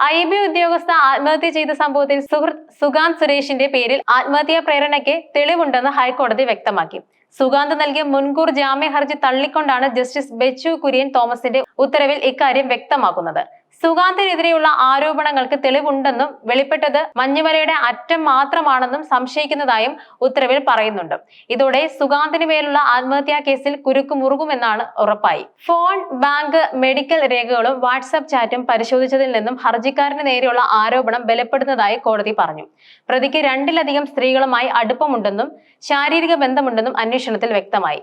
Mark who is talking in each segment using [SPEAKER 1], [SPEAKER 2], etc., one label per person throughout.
[SPEAKER 1] I B ഉദ്യോഗസ്ഥ ആത്മഹത്യ ചെയ്ത സംഭവത്തിൽ സുഹൃത്ത് സുഗാന്ത് സുരേഷിന്റെ പേരിൽ ആത്മഹത്യാ പ്രേരണയ്ക്ക് തെളിവുണ്ടെന്ന് ഹൈക്കോടതി വ്യക്തമാക്കി. സുഗാന്ത് നൽകിയ മുൻകൂർ ജാമ്യ ഹർജി തള്ളിക്കൊണ്ടാണ് ജസ്റ്റിസ് ബെച്ചു കുര്യൻ തോമസിന്റെ ഉത്തരവിൽ ഇക്കാര്യം വ്യക്തമാക്കുന്നത്. സുഗാന്തിനെതിരെയുള്ള ആരോപണങ്ങൾക്ക് തെളിവുണ്ടെന്നും വെളിപ്പെട്ടത് മഞ്ഞുമലയുടെ അറ്റം മാത്രമാണെന്നും സംശയിക്കുന്നതായും ഉത്തരവിൽ പറയുന്നുണ്ട്. ഇതോടെ സുഗാന്തിന് മേലുള്ള ആത്മഹത്യാ കേസിൽ കുരുക്കു മുറുകുമെന്നാണ് ഉറപ്പായി. ഫോൺ ബാങ്ക് മെഡിക്കൽ രേഖകളും വാട്സാപ്പ് ചാറ്റും പരിശോധിച്ചതിൽ നിന്നും ഹർജിക്കാരന് നേരെയുള്ള ആരോപണം ബലപ്പെടുന്നതായി കോടതി പറഞ്ഞു. പ്രതിക്ക് രണ്ടിലധികം സ്ത്രീകളുമായി അടുപ്പമുണ്ടെന്നും ശാരീരിക ബന്ധമുണ്ടെന്നും അന്വേഷണത്തിൽ വ്യക്തമായി.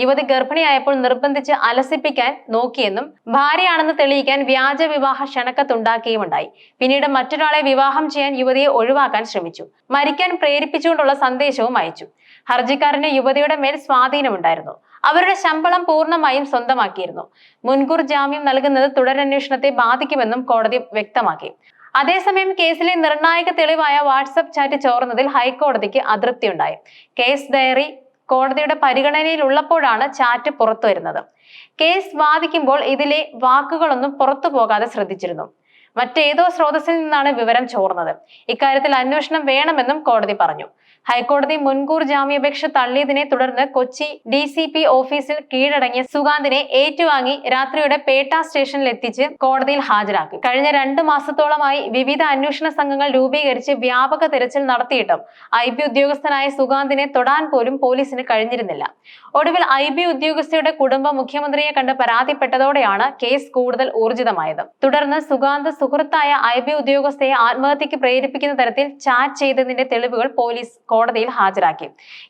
[SPEAKER 1] യുവതി ഗർഭിണിയായപ്പോൾ നിർബന്ധിച്ച് അലസിപ്പിക്കാൻ നോക്കിയെന്നും ഭാര്യയാണെന്ന് തെളിയിക്കാൻ വ്യാജ വിവാഹ ക്ഷണക്കത്തുണ്ടാക്കിയുമുണ്ടായി. പിന്നീട് മറ്റൊരാളെ വിവാഹം ചെയ്യാൻ യുവതിയെ ഒഴിവാക്കാൻ ശ്രമിച്ചു. മരിക്കാൻ പ്രേരിപ്പിച്ചുകൊണ്ടുള്ള സന്ദേശവും അയച്ചു. ഹർജിക്കാരന് യുവതിയുടെ മേൽ സ്വാധീനമുണ്ടായിരുന്നു. അവരുടെ ശമ്പളം പൂർണമായും സ്വന്തമാക്കിയിരുന്നു. മുൻകൂർ ജാമ്യം നൽകുന്നത് തുടരന്വേഷണത്തെ ബാധിക്കുമെന്നും കോടതി വ്യക്തമാക്കി. അതേസമയം കേസിലെ നിർണായക തെളിവായ വാട്സപ്പ് ചാറ്റ് ചോർന്നതിൽ ഹൈക്കോടതിക്ക് അതൃപ്തിയുണ്ടായി. കേസ് ഡയറി കോടതിയുടെ പരിഗണനയിലുള്ളപ്പോഴാണ് ചാറ്റ് പുറത്തു വരുന്നത് കേസ് വാദിക്കുമ്പോൾ ഇതിലെ വാക്കുകളൊന്നും പുറത്തു പോകാതെ ശ്രദ്ധിച്ചിരുന്നു. മറ്റേതോ സ്രോതസ്സിൽ നിന്നാണ് വിവരം ചോർന്നത്. ഇക്കാര്യത്തിൽ അന്വേഷണം വേണമെന്നും കോടതി പറഞ്ഞു. ഹൈക്കോടതി മുൻകൂർ ജാമ്യാപേക്ഷ തള്ളിയതിനെ തുടർന്ന് കൊച്ചി ഡി സി പി ഓഫീസിൽ കീഴടങ്ങിയ സുഗാന്തിനെ ഏറ്റുവാങ്ങി രാത്രിയുടെ പേട്ട സ്റ്റേഷനിൽ എത്തിച്ച് കോടതിയിൽ ഹാജരാക്കി. കഴിഞ്ഞ രണ്ടു മാസത്തോളമായി വിവിധ അന്വേഷണ സംഘങ്ങൾ രൂപീകരിച്ച് വ്യാപക തിരച്ചിൽ നടത്തിയിട്ടും ഐ ബി ഉദ്യോഗസ്ഥനായ സുഗാന്തിനെ തൊടാൻ പോലും പോലീസിന് കഴിഞ്ഞിരുന്നില്ല. ഒടുവിൽ ഐ ബി ഉദ്യോഗസ്ഥയുടെ കുടുംബം മുഖ്യമന്ത്രിയെ കണ്ട് പരാതിപ്പെട്ടതോടെയാണ് കേസ് കൂടുതൽ ഊർജിതമായത്. തുടർന്ന് സുഗാന്ത് സുഹൃത്തായ ഐ ബി ഉദ്യോഗസ്ഥയെ ആത്മഹത്യക്ക് പ്രേരിപ്പിക്കുന്ന തരത്തിൽ ചാറ്റ് ചെയ്തതിന്റെ തെളിവുകൾ പോലീസ് കോടതിയിൽ ഹാജരാക്കി.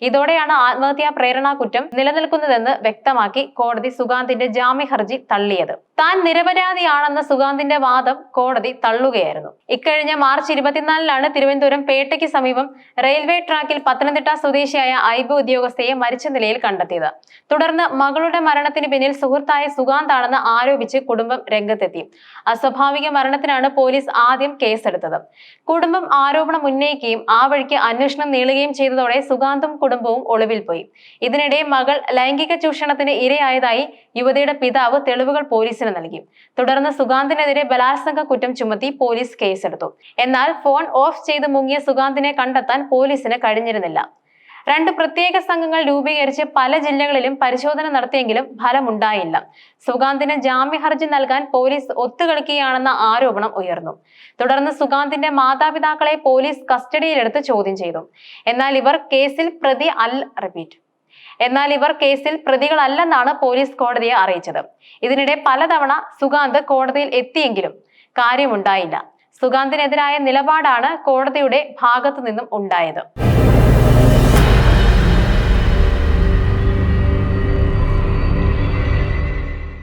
[SPEAKER 1] ഇതോടെയാണ് ആത്മഹത്യാ പ്രേരണാ കുറ്റം നിലനിൽക്കുന്നതെന്ന് വ്യക്തമാക്കി കോടതി സുഗാന്തിന്റെ ജാമ്യ ഹർജി തള്ളിയത്. താൻ നിരപരാധിയാണെന്ന സുഗാന്തിന്റെ വാദം കോടതി തള്ളുകയായിരുന്നു. ഇക്കഴിഞ്ഞ മാർച്ച് ഇരുപത്തിനാലിലാണ് തിരുവനന്തപുരം പേട്ടയ്ക്ക് സമീപം റെയിൽവേ ട്രാക്കിൽ പത്തനംതിട്ട സ്വദേശിയായ ഐബു ഉദ്യോഗസ്ഥയെ മരിച്ച നിലയിൽ കണ്ടെത്തിയത്. തുടർന്ന് മകളുടെ മരണത്തിന് പിന്നിൽ സുഹൃത്തായ സുഗാന്താണെന്ന് ആരോപിച്ച് കുടുംബം രംഗത്തെത്തി. അസ്വാഭാവിക മരണത്തിനാണ് പോലീസ് ആദ്യം കേസെടുത്തത്. കുടുംബം ആരോപണം ഉന്നയിക്കുകയും ആ വഴിക്ക് അന്വേഷണം നീളുകയും ചെയ്തതോടെ സുഗാന്തും കുടുംബവും ഒളിവിൽ പോയി. ഇതിനിടെ മകൾ ലൈംഗിക ചൂഷണത്തിന് ഇരയായതായി യുവതിയുടെ പിതാവ് തെളിവുകൾ പോലീസിന് നൽകി. തുടർന്ന് സുഗാന്തിനെതിരെ ബലാത്സംഗ കുറ്റം ചുമത്തി പോലീസ് കേസെടുത്തു. എന്നാൽ ഫോൺ ഓഫ് ചെയ്ത് മുങ്ങിയ സുഗാന്തിനെ കണ്ടെത്താൻ പോലീസിന് കഴിഞ്ഞിരുന്നില്ല. രണ്ട് പ്രത്യേക സംഘങ്ങൾ രൂപീകരിച്ച് പല ജില്ലകളിലും പരിശോധന നടത്തിയെങ്കിലും ഫലമുണ്ടായില്ല. സുഗാന്തിന് ജാമ്യ ഹർജി നൽകാൻ പോലീസ് ഒത്തുകളിക്കുകയാണെന്ന ആരോപണം ഉയർന്നു. തുടർന്ന് സുഗാന്തിന്റെ മാതാപിതാക്കളെ പോലീസ് കസ്റ്റഡിയിലെടുത്ത് ചോദ്യം ചെയ്തു. എന്നാൽ ഇവർ കേസിൽ പ്രതി അൽ റിപ്പീറ്റ്. എന്നാൽ ഇവർ കേസിൽ പ്രതികളല്ലെന്നാണ് പോലീസ് കോടതിയെ അറിയിച്ചത്. ഇതിനിടെ പലതവണ സുഗാന്ത് കോടതിയിൽ എത്തിയെങ്കിലും കാര്യമുണ്ടായില്ല. സുഗാന്തിനെതിരായ നിലപാടാണ് കോടതിയുടെ ഭാഗത്തു നിന്നും ഉണ്ടായത്.